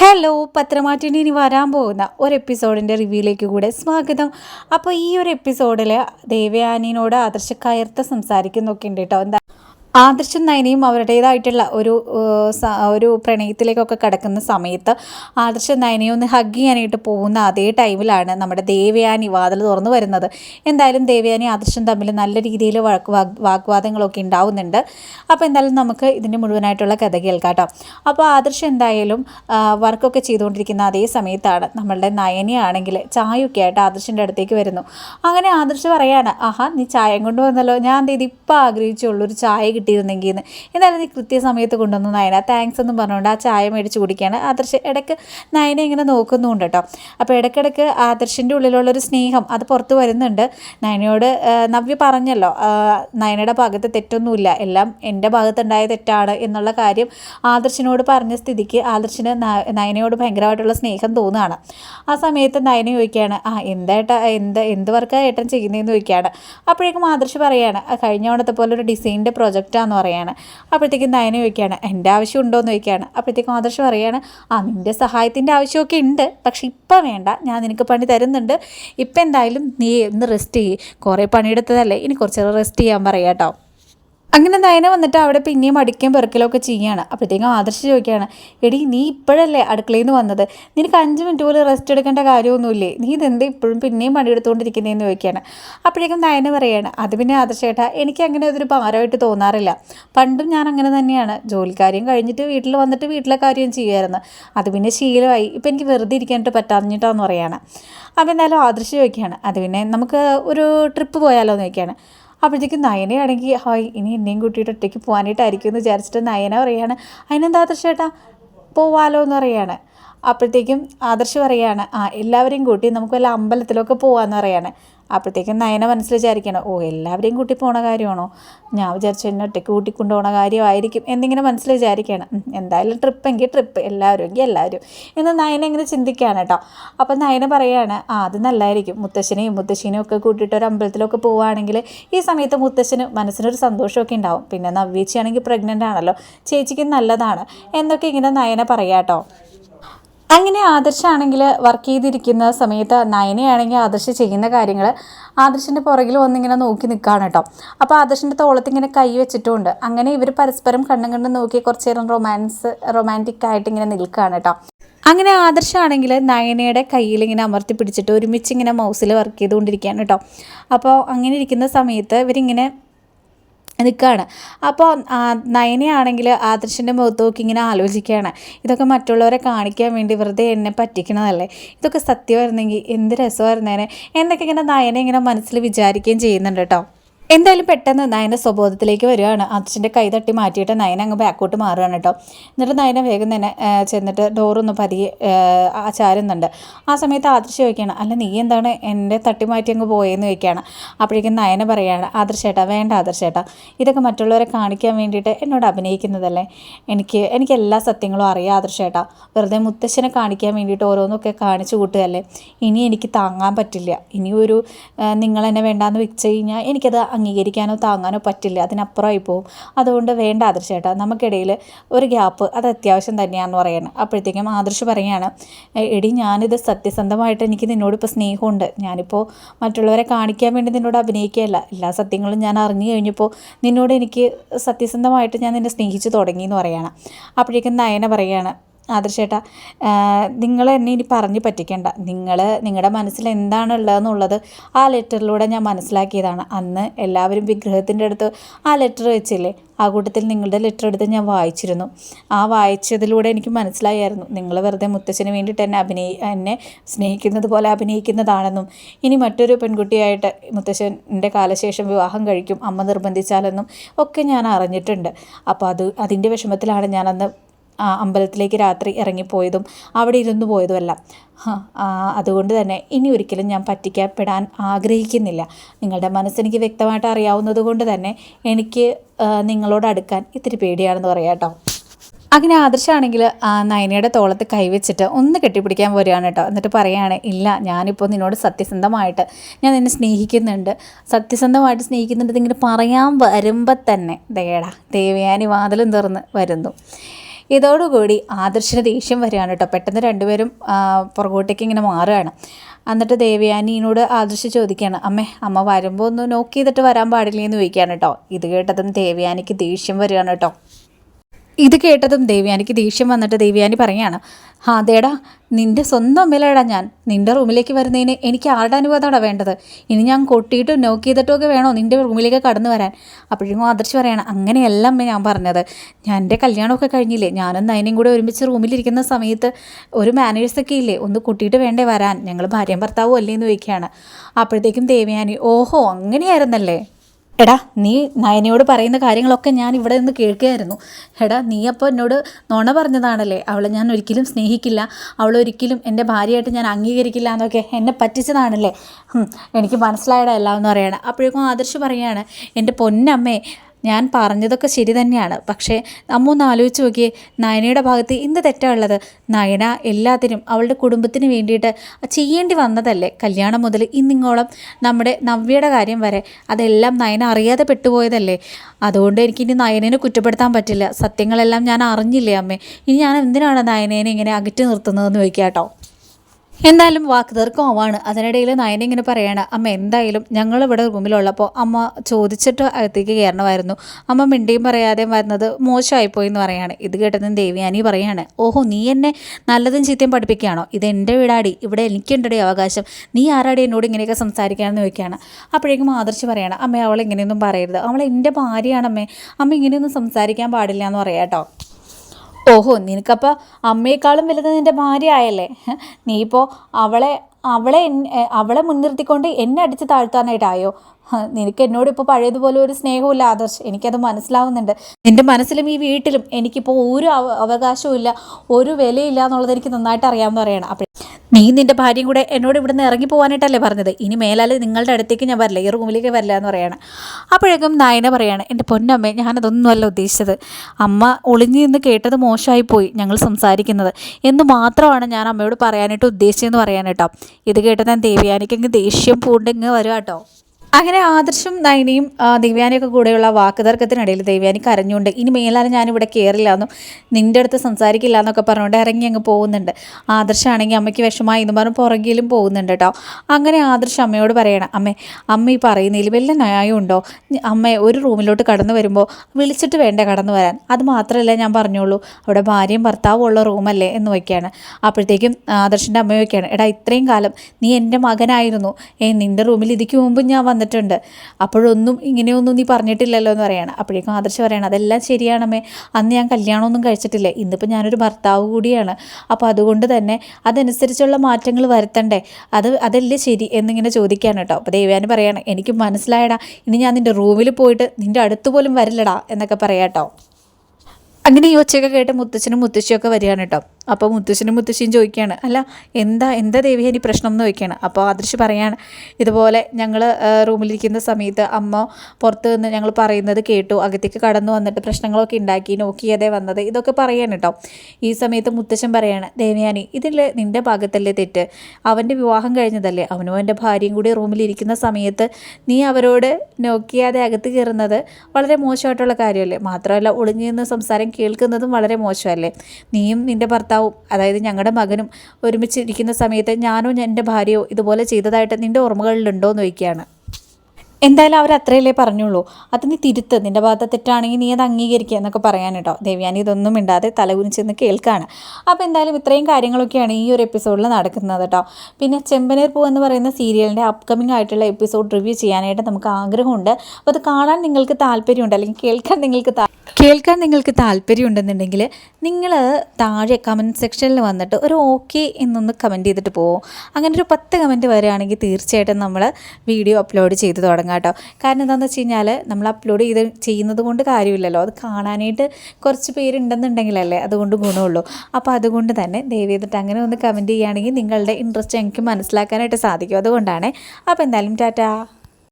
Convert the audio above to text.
Hello പത്രമാറ്റിന് ഇനി വരാൻ പോകുന്ന ഒരു എപ്പിസോഡിന്റെ റിവ്യൂയിലേക്ക് കൂടെ സ്വാഗതം. അപ്പോൾ ഈ ഒരു എപ്പിസോഡിൽ ദേവയാനിനോട് ആദർശ കയർത്ത് സംസാരിക്കുന്നൊക്കെ ഉണ്ട് കേട്ടോ. എന്താ ആദർശം നയനയും അവരുടേതായിട്ടുള്ള ഒരു ഒരു പ്രണയത്തിലേക്കൊക്കെ കിടക്കുന്ന സമയത്ത് ആദർശം നയനയെ ഒന്ന് ഹഗ് ചെയ്യാനായിട്ട് പോകുന്ന അതേ ടൈമിലാണ് നമ്മുടെ ദേവയാനി വാതിൽ തുറന്നു വരുന്നത്. എന്തായാലും ദേവയാനി ആദർശം തമ്മിൽ നല്ല രീതിയിൽ വാഗ്വാദങ്ങളൊക്കെ ഉണ്ടാവുന്നുണ്ട്. അപ്പോൾ എന്തായാലും നമുക്ക് ഇതിന്റെ മുഴുവനായിട്ടുള്ള കഥ കേൾക്കാം കേട്ടോ അപ്പോൾ ആദർശം എന്തായാലും വർക്കൊക്കെ ചെയ്തുകൊണ്ടിരിക്കുന്ന അതേ സമയത്താണ് നമ്മളുടെ നയനയാണെങ്കിൽ ചായയൊക്കെ ആയിട്ട് ആദർശിന്റെ അടുത്തേക്ക് വരുന്നു. അങ്ങനെ ആദർശ് പറയാണ് ആഹാ നീ ചായം കൊണ്ടുവന്നല്ലോ. ഞാൻ ഇത് ഇപ്പം ആഗ്രഹിച്ചുള്ളൂ ഒരു ചായ കിട്ടിയിരുന്നെങ്കിൽ എന്ന് എന്നാലും നീ കൃത്യസമയത്ത് കൊണ്ടുവന്നു നയന. താങ്ക്സ് എന്നും പറഞ്ഞുകൊണ്ട് ആ ചായ മേടിച്ച് കുടിക്കുകയാണ്. ആദർശ് ഇടയ്ക്ക് നയന ഇങ്ങനെ നോക്കുന്നുണ്ട് കേട്ടോ. അപ്പോൾ ഇടയ്ക്കിടയ്ക്ക് ആദർശിന്റെ ഉള്ളിലുള്ളൊരു സ്നേഹം അത് പുറത്ത് വരുന്നുണ്ട്. നയനയോട് നവ്യ പറഞ്ഞല്ലോ നയനയുടെ ഭാഗത്ത് തെറ്റൊന്നുമില്ല. എല്ലാം എന്റെ ഭാഗത്തുണ്ടായ തെറ്റാണ് എന്നുള്ള കാര്യം ആദർശിനോട് പറഞ്ഞ സ്ഥിതിക്ക് ആദർശിന് നയനയോട് ഭയങ്കരമായിട്ടുള്ള സ്നേഹം തോന്നുകയാണ്. ആ സമയത്ത് നയന ചോദിക്കുകയാണ് ആ എന്തായിട്ടാ എന്ത് എന്ത് വർക്കാണ് ഏട്ടൻ ചെയ്യുന്നതെന്ന് ചോദിക്കുകയാണ്. അപ്പോഴേക്കും ആദർശ് പറയുകയാണ് "ആ, കഴിഞ്ഞ ഓണത്തെ പോലെ ഒരു ഡിസൈനിന്റെ പ്രൊജക്റ്റാന്ന് പറയാണ്. അപ്പോഴത്തേക്കും നയന ചോദിക്കുകയാണ് എന്റെ ആവശ്യം ഉണ്ടോ? എന്ന് ചോദിക്കുകയാണ്. അപ്പോഴത്തേക്കും ആദർശ് പറയാണ് ആ നിന്റെ സഹായത്തിന്റെ ആവശ്യമൊക്കെ ഉണ്ട് പക്ഷെ ഇപ്പം വേണ്ട ഞാൻ നിനക്ക് പണി തരുന്നുണ്ട്. ഇപ്പം എന്തായാലും നീ ഒന്ന് റെസ്റ്റ് ചെയ്യ്. കുറേ പണിയെടുത്തതല്ലേ ഇനി കുറച്ച് റെസ്റ്റ് ചെയ്യാൻ പറയാം കേട്ടോ അങ്ങനെ നയന വന്നിട്ട് അവിടെ പിന്നെയും അടിക്കുകയും പെറുക്കലൊക്കെ ചെയ്യുകയാണ് അപ്പോഴത്തേക്കും ആദർശ് ചോദിക്കുകയാണ് എടി നീ ഇപ്പോഴല്ലേ അടുക്കളയിൽ നിന്ന് വന്നത്? നിനക്ക് അഞ്ച് മിനിറ്റ് പോലും റെസ്റ്റ് എടുക്കേണ്ട കാര്യമൊന്നുമില്ലേ? നീ ഇതെന്ത് ഇപ്പോഴും പിന്നെയും പണിയെടുത്തുകൊണ്ടിരിക്കുന്നതെന്ന് ചോദിക്കുകയാണ്. അപ്പോഴേക്കും നയന പറയുകയാണ് അത് പിന്നെ ആദർശേട്ടാ എനിക്ക് അങ്ങനെ അതൊരു ഭാരമായിട്ട് തോന്നാറില്ല. പണ്ടും ഞാൻ അങ്ങനെ തന്നെയാണ്. ജോലിക്കാര്യം കഴിഞ്ഞിട്ട് വീട്ടിൽ വന്നിട്ട് വീട്ടിലെ കാര്യം ചെയ്യുമായിരുന്നു. അത് പിന്നെ ശീലമായി. ഇപ്പം എനിക്ക് വെറുതെ ഇരിക്കാനായിട്ട് പറ്റാഞ്ഞിട്ടാന്ന് പറയുകയാണ് അപ്പോൾ എന്തായാലും ആദർശ് ചോദിക്കുകയാണ് അത് പിന്നെ നമുക്ക് ഒരു ട്രിപ്പ് പോയാലോ എന്ന് ചോദിക്കുകയാണ്. അപ്പോഴത്തേക്കും നയനയാണെങ്കിൽ ഹായ് ഇനി എന്നെയും കൂട്ടിയിട്ട് ഒറ്റയ്ക്ക് പോകാനായിട്ടായിരിക്കും എന്ന് വിചാരിച്ചിട്ട് നയന പറയാണ്. അതിനെന്താ ആദർശേട്ടാ പോവാലോ എന്ന് പറയാണ്. അപ്പോഴത്തേക്കും ആദർശ് പറയാണ് ആ എല്ലാവരെയും കൂട്ടി നമുക്ക് വല്ല അമ്പലത്തിലൊക്കെ പോവാന്ന് പറയാണ്. അപ്പോഴത്തേക്കും നയന മനസ്സിൽ വിചാരിക്കണം ഓ എല്ലാവരെയും കൂട്ടി പോണ കാര്യമാണോ? ഞാൻ വിചാരിച്ചു എന്നെ ഒറ്റയ്ക്ക് കൂട്ടി കൊണ്ടുപോകണ കാര്യമായിരിക്കും എന്നിങ്ങനെ മനസ്സിൽ വിചാരിക്കണം എന്തായാലും ട്രിപ്പ് എങ്കിൽ ട്രിപ്പ് എല്ലാവരും എങ്കിൽ എല്ലാവരും എന്ന് നയന ഇങ്ങനെ ചിന്തിക്കുകയാണ് കേട്ടോ. അപ്പം നയന പറയുകയാണ് ആ അത് നല്ലതായിരിക്കും മുത്തശ്ശനെയും മുത്തശ്ശിനെയും ഒക്കെ കൂട്ടിയിട്ട് ഒരു അമ്പലത്തിലൊക്കെ പോവുകയാണെങ്കിൽ ഈ സമയത്ത് മുത്തശ്ശന് മനസ്സിനൊരു സന്തോഷമൊക്കെ ഉണ്ടാവും. പിന്നെ നവ്യേച്ചിയാണെങ്കിൽ പ്രഗ്നന്റ് ആണല്ലോ. ചേച്ചിക്ക് നല്ലതാണ് എന്നൊക്കെ ഇങ്ങനെ നയന പറയാട്ടോ. അങ്ങനെ ആദർശാണെങ്കിൽ വർക്ക് ചെയ്തിരിക്കുന്ന സമയത്ത് നയനയാണെങ്കിൽ ആദർശ് ചെയ്യുന്ന കാര്യങ്ങൾ ആദർശിന്റെ പുറകിൽ ഒന്നിങ്ങനെ നോക്കി നിൽക്കുകയാണ് കേട്ടോ. അപ്പോൾ ആദർശിന്റെ തോളത്ത് ഇങ്ങനെ കൈ വെച്ചിട്ടുമുണ്ട് അങ്ങനെ ഇവർ പരസ്പരം കണ്ണും കണ്ടും നോക്കി കുറച്ച് നേരം റൊമാൻസ് റൊമാന്റിക് ആയിട്ട് ഇങ്ങനെ നിൽക്കുകയാണ് കേട്ടോ. അങ്ങനെ ആദർശാണെങ്കിൽ നയനയുടെ കയ്യിൽ ഇങ്ങനെ അമർത്തി പിടിച്ചിട്ട് ഒരുമിച്ച് ഇങ്ങനെ മൗസിൽ വർക്ക് ചെയ്തുകൊണ്ടിരിക്കുകയാണ് കേട്ടോ. അപ്പോൾ അങ്ങനെ ഇരിക്കുന്ന സമയത്ത് ഇവരിങ്ങനെ നിൽക്കുകയാണ്. അപ്പോൾ നയനയാണെങ്കിൽ ആദർശിന്റെ മുഖത്ത് നോക്കി ഇങ്ങനെ ആലോചിക്കുകയാണ്. ഇതൊക്കെ മറ്റുള്ളവരെ കാണിക്കാൻ വേണ്ടി വെറുതെ എന്നെ പറ്റിക്കണതല്ലേ ഇതൊക്കെ സത്യമായിരുന്നെങ്കിൽ എന്ത് രസമായിരുന്നേനെ? എന്നൊക്കെ ഇങ്ങനെ നയന ഇങ്ങനെ മനസ്സിൽ വിചാരിക്കുകയും ചെയ്യുന്നുണ്ട് കേട്ടോ. എന്തായാലും പെട്ടെന്ന് നയന സ്വബോധത്തിലേക്ക് വരികയാണ്. അച്ഛന്റെ കൈ തട്ടി മാറ്റിയിട്ട് നയന അങ്ങ് ബാക്കോട്ട് മാറുകയാണ് കേട്ടോ. എന്നിട്ട് നയന വേഗം തന്നെ ചെന്നിട്ട് ഡോറൊന്ന് പതിയെ ചാരുന്നുണ്ട്. ആ സമയത്ത് ആദർശ് ചോദിക്കുകയാണ് അല്ല നീ എന്താണ് എന്റെ തട്ടി മാറ്റി അങ്ങ് പോയെന്ന് ചോദിക്കുകയാണ്. അപ്പോഴേക്കും നയന പറയുകയാണ് ആദർശേട്ടാ വേണ്ട ആദർശേട്ടാ ഇതൊക്കെ മറ്റുള്ളവരെ കാണിക്കാൻ വേണ്ടിയിട്ട് എന്നോട് അഭിനയിക്കുന്നതല്ലേ? എനിക്ക് എനിക്ക് എല്ലാ സത്യങ്ങളും അറിയാം ആദർശേട്ടാ വെറുതെ മുത്തശ്ശനെ കാണിക്കാൻ വേണ്ടിയിട്ട് ഓരോന്നൊക്കെ കാണിച്ചു കൂട്ടുകയല്ലേ? ഇനി എനിക്ക് താങ്ങാൻ പറ്റില്ല. ഇനി ഒരു നിങ്ങളെന്നെ വേണ്ടാന്ന് വെച്ച് കഴിഞ്ഞാൽ എനിക്കത് അംഗീകരിക്കാനോ താങ്ങാനോ പറ്റില്ല. അതിനപ്പുറമായി പോകും അതുകൊണ്ട് വേണ്ട ആദർശേട്ടാ നമുക്കിടയിൽ ഒരു ഗ്യാപ്പ് അത് അത്യാവശ്യം തന്നെയാണെന്ന് പറയണം. അപ്പോഴത്തേക്കും ആദർശ് പറയുകയാണ് "എ, എടി ഞാനിത് സത്യസന്ധമായിട്ട് എനിക്ക് നിന്നോട് ഇപ്പോൾ സ്നേഹമുണ്ട്. ഞാനിപ്പോൾ മറ്റുള്ളവരെ കാണിക്കാൻ വേണ്ടി നിന്നോട് അഭിനയിക്കുകയല്ല. എല്ലാ സത്യങ്ങളും ഞാൻ അറിഞ്ഞു കഴിഞ്ഞപ്പോൾ നിന്നോട് എനിക്ക് സത്യസന്ധമായിട്ട് ഞാൻ നിന്നെ സ്നേഹിച്ചു തുടങ്ങി എന്ന് പറയുകയാണ് അപ്പോഴേക്കും നയന പറയാണ് ആദർശേട്ടാ നിങ്ങൾ എന്നെ ഇനി പറഞ്ഞ് പറ്റിക്കണ്ട. നിങ്ങൾ നിങ്ങളുടെ മനസ്സിൽ എന്താണുള്ളതെന്നുള്ളത് ആ ലെറ്ററിലൂടെ ഞാൻ മനസ്സിലാക്കിയതാണ്. അന്ന് എല്ലാവരും വിഗ്രഹത്തിന്റെ അടുത്ത് ആ ലെറ്റർ വെച്ചില്ലേ ആ കൂട്ടത്തിൽ നിങ്ങളുടെ ലെറ്റർ എടുത്ത് ഞാൻ വായിച്ചിരുന്നു. ആ വായിച്ചതിലൂടെ എനിക്ക് മനസ്സിലായായിരുന്നു. നിങ്ങൾ വെറുതെ മുത്തച്ഛന് വേണ്ടിയിട്ട് എന്നെ അഭിനയി എന്നെ സ്നേഹിക്കുന്നത് പോലെ അഭിനയിക്കുന്നതാണെന്നും ഇനി മറ്റൊരു പെൺകുട്ടിയായിട്ട് മുത്തശ്ശന്റെ കാലശേഷം വിവാഹം കഴിക്കും അമ്മ നിർബന്ധിച്ചാലെന്നും ഒക്കെ ഞാൻ അറിഞ്ഞിട്ടുണ്ട്. അപ്പോൾ അത് അതിന്റെ വിഷമത്തിലാണ് ഞാനന്ന് അമ്പലത്തിലേക്ക് രാത്രി ഇറങ്ങിപ്പോയതും അവിടെ ഇരുന്നു പോയതുമല്ല. അതുകൊണ്ട് തന്നെ ഇനി ഒരിക്കലും ഞാൻ പറ്റിക്കപ്പെടാൻ ആഗ്രഹിക്കുന്നില്ല. നിങ്ങളുടെ മനസ്സെനിക്ക് വ്യക്തമായിട്ട് അറിയാവുന്നത് കൊണ്ട് തന്നെ എനിക്ക് നിങ്ങളോട് അടുക്കാൻ ഇത്തിരി പേടിയാണെന്ന് പറയാം കേട്ടോ. അങ്ങനെ ആദർശാണെങ്കിൽ നയനയുടെ തോളത്ത് കൈവച്ചിട്ട് ഒന്ന് കെട്ടിപ്പിടിക്കാൻ പോരുകയാണ് കേട്ടോ. എന്നിട്ട് പറയുകയാണ് ഇല്ല ഞാനിപ്പോൾ നിന്നോട് സത്യസന്ധമായിട്ട് ഞാൻ നിന്നെ സ്നേഹിക്കുന്നുണ്ട്. സത്യസന്ധമായിട്ട് സ്നേഹിക്കുന്നുണ്ട് ഇങ്ങനെ പറയാൻ വരുമ്പോൾ തന്നെ ദേടാ ദേവയാനി വാതിലും തുറന്ന് വരുന്നു. ഇതോടുകൂടി ആദർശിന് ദേഷ്യം വരികയാണ് കേട്ടോ. പെട്ടെന്ന് രണ്ടുപേരും പുറകോട്ടേക്ക് ഇങ്ങനെ മാറുകയാണ്. എന്നിട്ട് ദേവയാനിയോട് ആദർശ് ചോദിക്കുകയാണ് അമ്മേ അമ്മ വരുമ്പോൾ ഒന്ന് നോക്ക് ചെയ്തിട്ട് വരാൻ പാടില്ലേ എന്ന് ചോദിക്കുകയാണ് കേട്ടോ. ഇത് കേട്ടതും ദേവയാനിക്ക് ദേഷ്യം വരികയാണ് കേട്ടോ. ഇത് കേട്ടതും ദേവ്യാനിക്ക് ദേഷ്യം വന്നിട്ട് ദേവ്യാനി പറയാണ് അതേടാ നിന്റെ സ്വന്തം അമ്മയിലേടാ ഞാൻ. നിന്റെ റൂമിലേക്ക് വരുന്നതിന് എനിക്ക് ആരുടെ അനുവാദമാണ് വേണ്ടത്? ഇനി ഞാൻ കൊട്ടിയിട്ടും നോക്ക് ചെയ്തിട്ടും ഒക്കെ വേണോ നിന്റെ റൂമിലേക്ക് കടന്നു വരാൻ? അപ്പോഴേക്കും ആദർശ് പറയണം അങ്ങനെയല്ല അമ്മ ഞാൻ പറഞ്ഞത്. ഞാൻ എന്റെ കല്യാണമൊക്കെ കഴിഞ്ഞില്ലേ? ഞാനും നയനയും കൂടെ ഒരുമിച്ച് റൂമിലിരിക്കുന്ന സമയത്ത് ഒരു മാനേഴ്സൊക്കെ ഇല്ലേ? ഒന്ന് കൂട്ടിയിട്ട് വേണ്ടേ വരാൻ? ഞങ്ങൾ ഭാര്യയും ഭർത്താവും അല്ലേ എന്ന് ചോദിക്കുകയാണ്. അപ്പോഴത്തേക്കും ദേവയാനി ഓഹോ അങ്ങനെയായിരുന്നല്ലേ? എടാ നീ നയനയോട് പറയുന്ന കാര്യങ്ങളൊക്കെ ഞാൻ ഇവിടെ നിന്ന് കേൾക്കുകയായിരുന്നു. എടാ നീ അപ്പോൾ എന്നോട് നുണ പറഞ്ഞതാണല്ലേ? അവളെ ഞാൻ ഒരിക്കലും സ്നേഹിക്കില്ല. അവൾ ഒരിക്കലും എന്റെ ഭാര്യയായിട്ട് ഞാൻ അംഗീകരിക്കില്ല എന്നൊക്കെ എന്നെ പറ്റിച്ചതാണല്ലേ? എനിക്ക് മനസ്സിലായടാ എല്ലാം എന്ന് പറയണം. അപ്പോഴേക്കും ആദർശ് പറയുകയാണ് എന്റെ പൊന്നമ്മേ ഞാൻ പറഞ്ഞതൊക്കെ ശരി തന്നെയാണ്. പക്ഷേ അമ്മ ഒന്ന് ആലോചിച്ച് നോക്കിയേ നയനയുടെ ഭാഗത്ത് എന്ത് തെറ്റാണുള്ളത് നയന എല്ലാത്തിനും അവളുടെ കുടുംബത്തിന് വേണ്ടിയിട്ട് ചെയ്യേണ്ടി വന്നതല്ലേ? കല്യാണം മുതൽ ഇന്നിങ്ങോളം നമ്മുടെ നവ്യയുടെ കാര്യം വരെ അതെല്ലാം നയന അറിയാതെ പെട്ടുപോയതല്ലേ? അതുകൊണ്ട് എനിക്ക് ഇനി നയനേനെ കുറ്റപ്പെടുത്താൻ പറ്റില്ല. സത്യങ്ങളെല്ലാം ഞാൻ അറിഞ്ഞില്ലേ അമ്മേ? ഇനി ഞാൻ എന്തിനാണ് നയനേനെ ഇങ്ങനെ അകറ്റി നിർത്തുന്നതെന്ന് ചോദിക്കാം കേട്ടോ. എന്തായാലും വാക്ക് തർക്കമാണ് അതിനിടയിൽ നയന ഇങ്ങനെ പറയാണ് അമ്മ എന്തായാലും ഞങ്ങൾ ഇവിടെ റൂമിലുള്ളപ്പോൾ അമ്മ ചോദിച്ചിട്ട് അകത്തേക്ക് കയറണമായിരുന്നു. അമ്മ മിണ്ടിയും പറയാതെ വരുന്നത് മോശമായിപ്പോയി എന്ന് പറയാണ്. ഇത് കേട്ടതും ദേവിയാനി പറയാണ് ഓഹോ നീ എന്നെ നല്ലതും ചീത്തയും പഠിപ്പിക്കുകയാണോ? ഇത് എന്റെ വീടാടി ഇവിടെ എനിക്കുണ്ടടി അവകാശം? നീ ആരാടി എന്നോട് ഇങ്ങനെയൊക്കെ സംസാരിക്കാമെന്ന് ചോദിക്കുകയാണ്. അപ്പോഴേക്കും ആദർശ് പറയാണ് അമ്മ അവൾ ഇങ്ങനെയൊന്നും പറയരുത്. അവളെ എന്റെ ഭാര്യയാണ് അമ്മേ അമ്മ ഇങ്ങനെയൊന്നും സംസാരിക്കാൻ പാടില്ല എന്ന് പറയാം കേട്ടോ ഓഹോ നിനക്കപ്പോൾ അമ്മയെക്കാളും വലുത് നിന്റെ ഭാര്യ ആയല്ലേ നീ ഇപ്പോൾ അവളെ അവളെ അവളെ മുൻനിർത്തിക്കൊണ്ട് എന്നെ അടിച്ച് താഴ്ത്താനായിട്ടായോ? നിനക്ക് എന്നോട് ഇപ്പോൾ പഴയതുപോലെ ഒരു സ്നേഹമില്ല ആദർശ്. എനിക്കത് മനസ്സിലാവുന്നുണ്ട്. നിന്റെ മനസ്സിലും ഈ വീട്ടിലും എനിക്കിപ്പോൾ ഒരു അവ അവകാശവും ഇല്ല ഒരു വിലയില്ല എന്നുള്ളത് എനിക്ക് നന്നായിട്ട് അറിയാമെന്ന് പറയണം. അപ്പോൾ നീ നിന്റെ ഭാര്യയും കൂടെ എന്നോട് ഇവിടുന്ന് ഇറങ്ങി പോകാനായിട്ടല്ലേ പറഞ്ഞത്? ഇനി മേലാൽ നിങ്ങളുടെ അടുത്തേക്ക് ഞാൻ വരില്ല ഈ റൂമിലേക്ക് വരില്ല എന്ന് പറയാണ്. അപ്പോഴേക്കും നായന പറയാണ് എന്റെ പൊന്നമ്മേ ഞാനതൊന്നുമല്ല ഉദ്ദേശിച്ചത്. അമ്മ ഒളിഞ്ഞു നിന്ന് കേട്ടത് മോശമായി പോയി ഞങ്ങൾ സംസാരിക്കുന്നത്. എന്ന് മാത്രമാണ് ഞാൻ അമ്മയോട് പറയാനായിട്ട് ഉദ്ദേശിച്ചതെന്ന് പറയാൻ ഇത് കേട്ട് ഞാൻ ദേവ്യാനിക്കെങ്കിൽ ദേഷ്യം പൂണ്ടിങ്ങ് വരും കേട്ടോ. അങ്ങനെ ആദർശും നയനിയും ദിവ്യാനിയൊക്കെ കൂടെയുള്ള വാക്കുതർക്കത്തിനിടയിൽ ദിവ്യാനി കരഞ്ഞുകൊണ്ട് ഇനി മേലാലും ഞാനിവിടെ കയറില്ല എന്നും നിന്റെ അടുത്ത് സംസാരിക്കില്ല എന്നൊക്കെ പറഞ്ഞുകൊണ്ട് ഇറങ്ങി അങ്ങ് പോകുന്നുണ്ട്. ആദർശാണെങ്കിൽ അമ്മയ്ക്ക് വിഷമായി എന്ന് പറഞ്ഞ് പുറകിലും പോകുന്നുണ്ട് കേട്ടോ അങ്ങനെ ആദർശ് അമ്മയോട് പറയണം അമ്മേ അമ്മ ഈ പറയുന്നതിൽ വല്ല ന്യായം ഉണ്ടോ? അമ്മ ഒരു റൂമിലോട്ട് കടന്നു വരുമ്പോൾ വിളിച്ചിട്ട് വേണ്ട കടന്നു വരാൻ? അത് മാത്രമല്ല ഞാൻ പറഞ്ഞോളൂ അവിടെ ഭാര്യയും ഭർത്താവും ഉള്ള റൂമല്ലേ? എന്ന് വയ്ക്കുകയാണ് അപ്പോഴത്തേക്കും ആദർശിന്റെ അമ്മ വയ്ക്കുകയാണ് എടാ ഇത്രയും കാലം നീ എന്റെ മകനായിരുന്നു. ഏ നിന്റെ റൂമിൽ ഇതിക്ക് മുമ്പ് ഞാൻ വന്നിട്ടുണ്ട്. അപ്പോഴൊന്നും ഇങ്ങനെയൊന്നും നീ പറഞ്ഞിട്ടില്ലല്ലോ എന്ന് പറയണം. അപ്പോഴേക്കും ആദർശം പറയണം അതെല്ലാം ശരിയാണമ്മേ അന്ന് ഞാൻ കല്യാണമൊന്നും കഴിച്ചിട്ടില്ല. ഇന്നിപ്പോൾ ഞാനൊരു ഭർത്താവ് കൂടിയാണ്. അപ്പോൾ അതുകൊണ്ട് തന്നെ അതനുസരിച്ചുള്ള മാറ്റങ്ങൾ വരുത്തണ്ടേ? അത് അതല്ലേ ശരി? എന്നിങ്ങനെ ചോദിക്കുകയാണ് കേട്ടോ. അപ്പോൾ ദേവയാനി പറയണം എനിക്ക് മനസ്സിലായടാ. ഇനി ഞാൻ നിന്റെ റൂമിൽ പോയിട്ട് നിന്റെ അടുത്ത് പോലും വരില്ലടാ എന്നൊക്കെ പറയാം കേട്ടോ. അങ്ങനെ ഈ ഒച്ചയൊക്കെ കേട്ട് മുത്തച്ഛനും മുത്തശ്ശിയൊക്കെ വരികയാണ് കേട്ടോ. അപ്പോൾ മുത്തശ്ശനും മുത്തശ്ശിയും ചോദിക്കുകയാണ് അല്ല എന്താ എന്താ ദേവി ദേവിയാനി പ്രശ്നം എന്ന് ചോദിക്കുകയാണ്. അപ്പോൾ ആദർശ് പറയാണ് ഇതുപോലെ ഞങ്ങൾ റൂമിലിരിക്കുന്ന സമയത്ത് അമ്മ പുറത്ത് നിന്ന് ഞങ്ങൾ പറയുന്നത് കേട്ടു അകത്തേക്ക് കടന്നു വന്നിട്ട് പ്രശ്നങ്ങളൊക്കെ ഉണ്ടാക്കി നോക്കിയതേ വന്നത്. ഇതൊക്കെ പറയാണ് കേട്ടോ ഈ സമയത്ത് മുത്തശ്ശൻ പറയാണ് ദേവയാനി ഇതിൽ നിന്റെ ഭാഗത്തല്ലേ തെറ്റ്. അവന്റെ വിവാഹം കഴിഞ്ഞതല്ലേ. അവനും അവന്റെ ഭാര്യയും കൂടി റൂമിലിരിക്കുന്ന സമയത്ത് നീ അവരോട് നോക്കിയാതെ അകത്ത് കയറുന്നത് വളരെ മോശമായിട്ടുള്ള കാര്യമല്ലേ. മാത്രമല്ല ഒളിഞ്ഞു നിന്ന് സംസാരം കേൾക്കുന്നതും വളരെ മോശമല്ലേ. നീയും നിന്റെ ഭർത്താവും അതായത് ഞങ്ങളുടെ മകനും ഒരുമിച്ചിരിക്കുന്ന സമയത്ത് ഞാനോ എന്റെ ഭാര്യയോ ഇതുപോലെ ചെയ്തതായിട്ട് നിന്റെ ഓർമ്മകളിലുണ്ടോ എന്ന് ചോദിക്കുകയാണ്. എന്തായാലും അവർ അത്രയല്ലേ പറഞ്ഞുള്ളൂ. അത് നീ തിരുത്ത്. നിന്റെ ഭാഗത്ത് തെറ്റാണെങ്കിൽ നീ അത് അംഗീകരിക്കുക എന്നൊക്കെ പറയാൻ കേട്ടോ. ദേവ്യാനി ഇതൊന്നും മിണ്ടാതെ തലകുനിച്ചെന്ന് കേൾക്കാണ്. അപ്പോൾ എന്തായാലും ഇത്രയും കാര്യങ്ങളൊക്കെയാണ് ഈ ഒരു എപ്പിസോഡിൽ നടക്കുന്നത് കേട്ടോ. പിന്നെ ചെമ്പനീർ പൂ എന്ന് പറയുന്ന സീരിയലിന്റെ അപ്കമിംഗ് ആയിട്ടുള്ള എപ്പിസോഡ് റിവ്യൂ ചെയ്യാനായിട്ട് നമുക്ക് ആഗ്രഹമുണ്ട്. അപ്പോൾ അത് കാണാൻ നിങ്ങൾക്ക് താല്പര്യമുണ്ട്. അല്ലെങ്കിൽ കേൾക്കാൻ നിങ്ങൾക്ക് കേൾക്കാൻ നിങ്ങൾക്ക് താല്പര്യമുണ്ടെന്നുണ്ടെങ്കിൽ നിങ്ങൾ താഴെ കമന്റ് സെക്ഷനിൽ വന്നിട്ട് ഒരു ഓക്കെ എന്നൊന്ന് കമന്റ് ചെയ്തിട്ട് പോകും അങ്ങനെ ഒരു പത്ത് കമന്റ് വരികയാണെങ്കിൽ തീർച്ചയായിട്ടും നമ്മൾ വീഡിയോ അപ്ലോഡ് ചെയ്ത് തുടങ്ങാം കേട്ടോ. കാരണം എന്താണെന്ന് വെച്ച് കഴിഞ്ഞാൽ നമ്മൾ അപ്ലോഡ് ചെയ്ത് ചെയ്യുന്നത് കൊണ്ട് കാര്യമില്ലല്ലോ. അത് കാണാനായിട്ട് കുറച്ച് പേരുണ്ടെന്നുണ്ടെങ്കിലല്ലേ അതുകൊണ്ട് ഗുണമുള്ളൂ. അപ്പോൾ അതുകൊണ്ട് തന്നെ ദയവ് ചെയ്തിട്ട് അങ്ങനെ ഒന്ന് കമന്റ് ചെയ്യുകയാണെങ്കിൽ നിങ്ങളുടെ ഇൻട്രസ്റ്റ് എനിക്ക് മനസ്സിലാക്കാനായിട്ട് സാധിക്കും. അതുകൊണ്ടാണ്. അപ്പോൾ എന്തായാലും ടാറ്റാ.